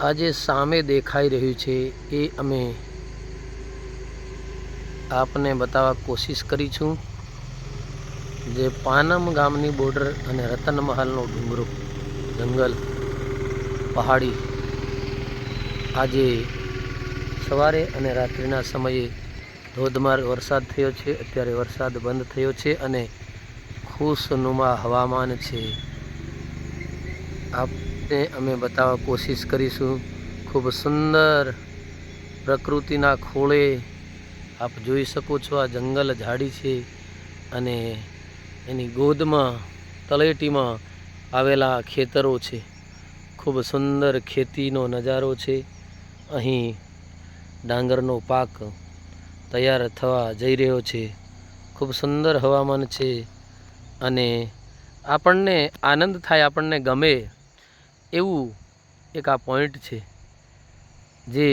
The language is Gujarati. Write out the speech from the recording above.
આ જે સામે દેખાઈ રહ્યું છે એ અમે આપને બતાવવા કોશિશ કરી છું જે પાનમ ગામની બોર્ડર અને રતનમહાલનો ડુંગરો, જંગલ, પહાડી આજે સવારે અને રાત્રિના સમયે ધોધમાર વરસાદ થયો છે. અત્યારે વરસાદ બંધ થયો છે અને ખુશનુમા હવામાન છે. આપને અમે બતાવવા કોશિશ કરીશું. ખૂબ સુંદર પ્રકૃતિના ખોળે આપ જોઈ શકો છો આ જંગલ ઝાડી છે અને એની ગોદમાં, તળેટીમાં આવેલા ખેતરો છે. ખૂબ સુંદર ખેતીનો નજારો છે. અહીં ડાંગરનો પાક તૈયાર થવા જઈ રહ્યો છે. ખૂબ સુંદર હવામાન છે અને આપણને આનંદ થાય, આપણને ગમે એવું એક આ પોઈન્ટ છે જે